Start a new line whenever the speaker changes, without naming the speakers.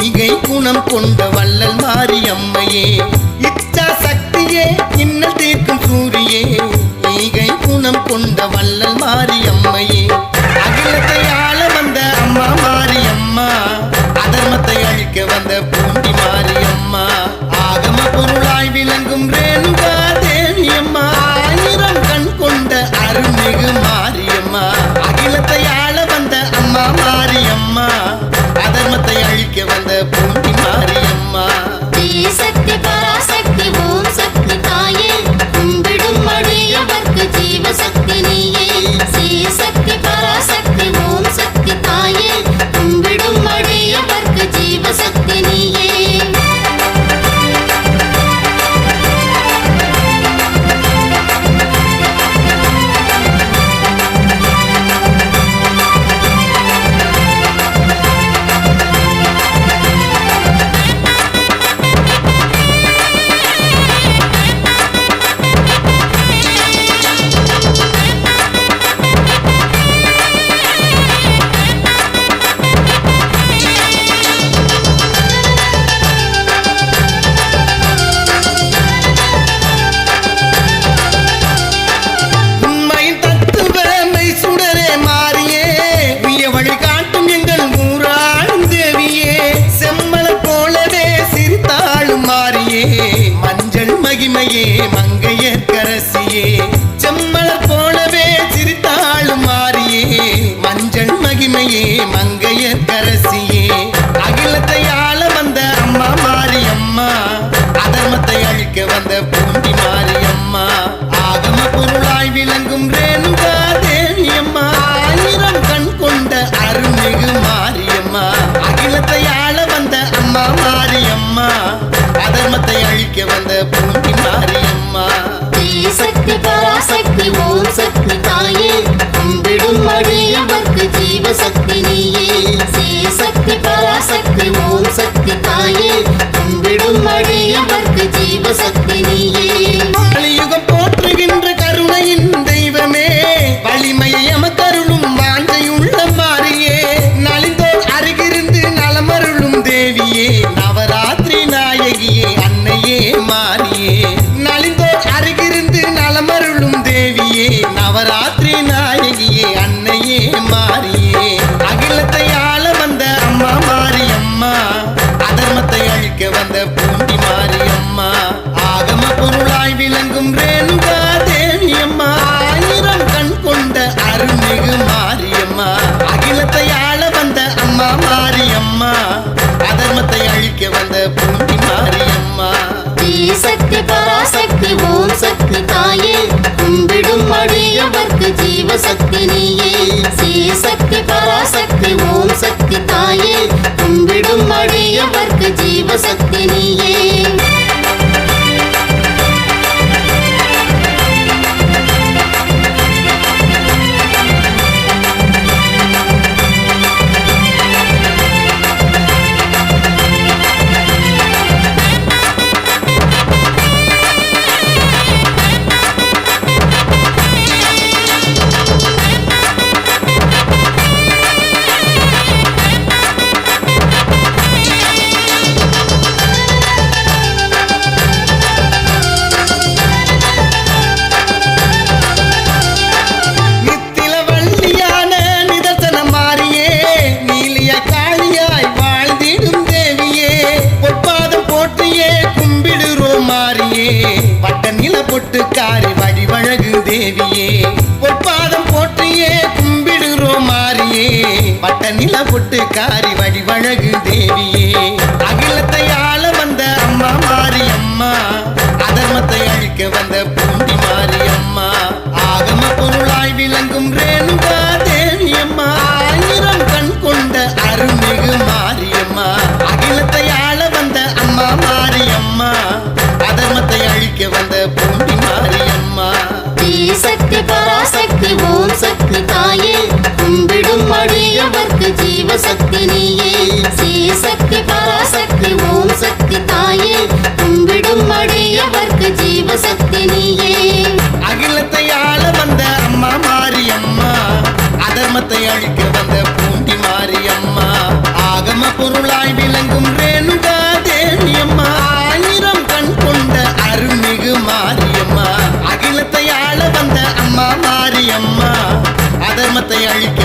ஈகை குணம் கொண்ட வள்ளல் மாறி அம்மையே இச்சா சக்தியே இன்னல் தீர்க்கும் சூரியே. ஈகை குணம் கொண்ட வள்ளல் மாறி அம்மையே அகிலத்தை ஆள வந்த அம்மா மாறி அம்மா அதர்மத்தை அழிக்க வந்த பூண்டி மாறி அம்மா ஆகம பொருளாய் விளங்கும் ரேணுகா தேவி அம்மா ஆயிரம் கண் கொண்ட அருள்மிகு மாறி அழிக்க வந்த பூண்டி மாரியம்மா. ஆகம பொருளாய் விளங்கும் ரேணுகா தேவியம்மா ஆயிரம் கண் கொண்ட அருள்மிகு மாரியம்மா. அகிலத்தை ஆள வந்த அம்மா மாரியம்மா. அதர்மத்தை அழிக்க வந்த பூண்டி மாரியம்மா.
சக்தி பராசக்தி
அருள்மிகு மாரியம்மா ஒட்டுக்காரி வடிவழகு தேவியே. பொற்பாதம் போற்றியே கும்பிடுறோம் மாறியே. பட்ட நில ஒட்டுக்காரி வடிவழகு தேவியே. அகிலத்தை ஆள வந்த அம்மா மாறி அம்மா அதர்மத்தை அழிக்க வந்த பூண்டி மாறி அம்மா ஆகம பொருளாய் விளங்கும் ரேணுகா தேவி அம்மா ஆயிரம் கண் கொண்ட அருள்மிகு மாரியம்மா. அகிலத்தை ஆள வந்த அம்மா மாரியம்மா. அதர்மத்தை அழிக்க வந்த
சிவசக்தி நீயே. சக்தி பராசக்தி ஓம் சக்தி தாயே. கும்பிடும் அடையவர்க்கு ஜீவசக்தி நீயே.
அகிலத்தை ஆள வந்த அம்மா மாரியம்மா. அதர்மத்தை அழிக்க வந்த பூண்டி மாரியம்மா. ஆகம பொருளாய் விளங்கும் ரேணுகா தேவியம்மா. ஆயிரம் கண் கொண்ட அருள்மிகு மாரியம்மா. அகிலத்தை ஆள வந்த அம்மா மாரியம்மா. அதர்மத்தை அழிக்க